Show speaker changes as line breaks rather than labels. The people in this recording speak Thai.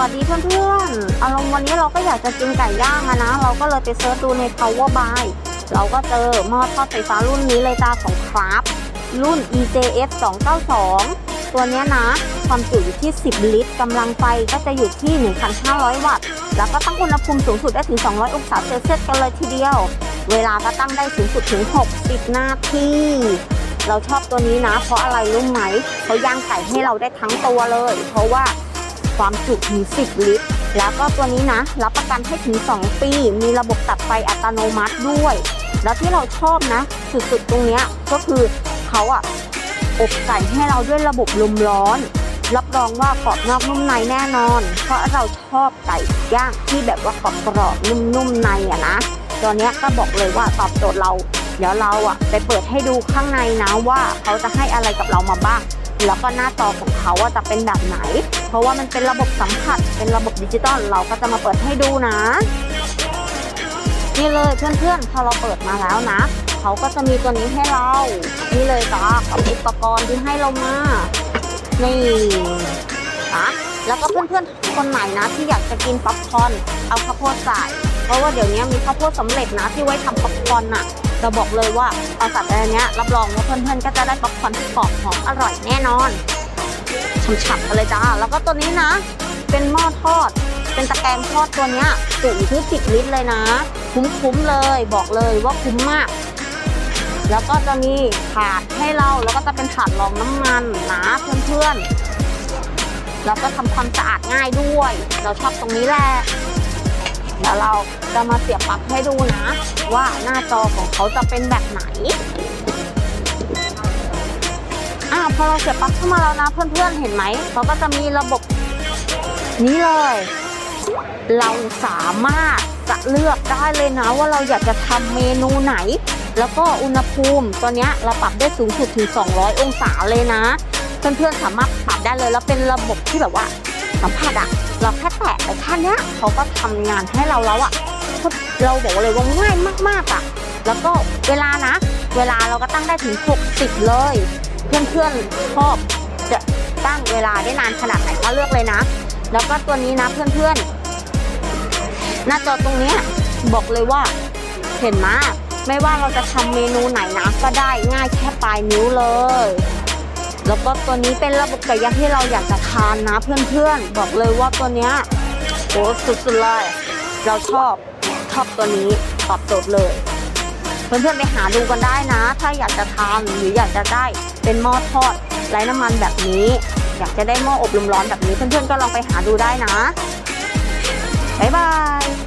วัสดีเพื่อนๆ อารมณ์วันนี้เราก็อยากจะกินไก่ย่างอะนะ เราก็เลยไปเซิร์ชดูใน Power Buy เราก็เจอหม้อทอดไฟฟ้ารุ่นนี้เลยจ้าของคราฟรุ่น EJF 292 ตัวนี้นะ ความจุอยู่ที่ 10 ลิตรกำลังไฟก็จะอยู่ที่ 1,500 วัตต์ แล้วก็ตั้งอุณหภูมิสูงสุดได้ถึง 200 องศาเซลเซียสกันเลยทีเดียว เวลาก็ตั้งได้สูงสุดถึง 60 นาที เราชอบตัวนี้นะ เพราะอะไรรู้ไหมเขาย่างไก่ให้เราได้ทั้งตัวเลย เพราะว่า ความจุถึง 10 ลิตร แล้วก็ตัวนี้นะ รับประกันให้ถึง 2 ปี มีระบบตัดไฟอัตโนมัติด้วย แล้วที่เราชอบนะสุดๆตรงนี้ก็คือเขาอะอบไก่ให้เราด้วยระบบลมร้อน รับรองว่ากรอบนอกนุ่มในแน่นอน เพราะเราชอบไก่ย่างที่แบบว่ากรอบกรอบนุ่มๆในอะนะตัวนี้ก็บอกเลยว่าตอบโจทย์เรา เดี๋ยวเราอะไปเปิดให้ดูข้างในนะว่าเขาจะให้อะไรกับเรามาบ้าง แล้วก็หน้าจอของเขาอะจะเป็นแบบไหน เพราะว่ามันเป็นระบบสัมผัส เป็นระบบดิจิตอล เราก็จะมาเปิดให้ดูนะ นี่เลยเพื่อนๆ พอเราเปิดมาแล้วนะ เขาก็จะมีตัวนี้ให้เรา นี่เลยจ้ากับอุปกรณ์ที่ให้เรามา นี่นะแล้วก็เพื่อนๆ คนไหนนะที่อยากจะกินป๊อปคอร์นเอาข้าวโพดใส่ เพราะว่าเดี๋ยวนี้มีข้าวโพดสำเร็จนะที่ไว้ทำป๊อปคอร์นน่ะ จะบอกเลยว่าเอาสัตว์อันเนี้ยรับรองว่าเพื่อนๆก็จะได้ป๊อปคอร์นที่กรอบหอมอร่อยแน่นอนฉ่ำๆกันเลยจ้า แล้วก็ตัวนี้นะ เป็นหม้อทอด เป็นตะแกรงทอดตัวเนี้ยจุอยู่ที่10ลิตรเลยนะ คุ้มๆเลยบอกเลยว่าคุ้มมาก แล้วก็จะมีถาดให้เราแล้วก็จะเป็นถาดรองน้ำมันนะเพื่อนๆแล้วก็ทำความสะอาดง่ายด้วย เราชอบตรงนี้แหละ เดี๋ยวเราจะมาเสียบปลั๊กให้ดูนะ ว่าหน้าจอของเขาจะเป็นแบบไหนอ่าพอเราเสียบปลั๊กเข้ามาแล้วนะเพื่อนๆเห็นไหมเขาก็จะมีระบบนี้เลย เราสามารถจะเลือกได้เลยนะว่าเราอยากจะทำเมนูไหน แล้วก็อุณหภูมิตัวนี้เราปรับได้สูงสุดถึง 200 องศาเลยนะ เพื่อนๆสามารถปรับได้เลยแล้วเป็นระบบที่แบบว่า สัมผัสอะเราแค่แตะไปแค่นี้เขาก็ทำงานให้เราแล้วอะเราบอกเลยว่าง่ายมากๆอะแล้วก็เวลานะ เวลาเราก็ตั้งได้ถึง 60 เลย เพื่อนๆชอบจะตั้งเวลาได้นานขนาดไหนก็เลือกเลยนะ แล้วก็ตัวนี้นะเพื่อนๆ หน้าจอตรงนี้บอกเลยว่าเห็นไหมไม่ว่าเราจะทำเมนูไหนนะก็ได้ง่ายแค่ปลายนิ้วเลย แล้วก็ตัวนี้เป็นระบบไก่ย่างที่เราอยากจะทานนะเพื่อนๆ บอกเลยว่าตัวเนี้ยโอ้สุดๆเลยเราชอบชอบตัวนี้ตอบโจทย์เลย เพื่อนๆไปหาดูกันได้นะ ถ้าอยากจะทานหรืออยากจะได้เป็นหม้อทอดไร้น้ำมันแบบนี้ อยากจะได้หม้ออบลมร้อนแบบนี้เพื่อนๆก็ลองไปหาดูได้นะบ๊ายบาย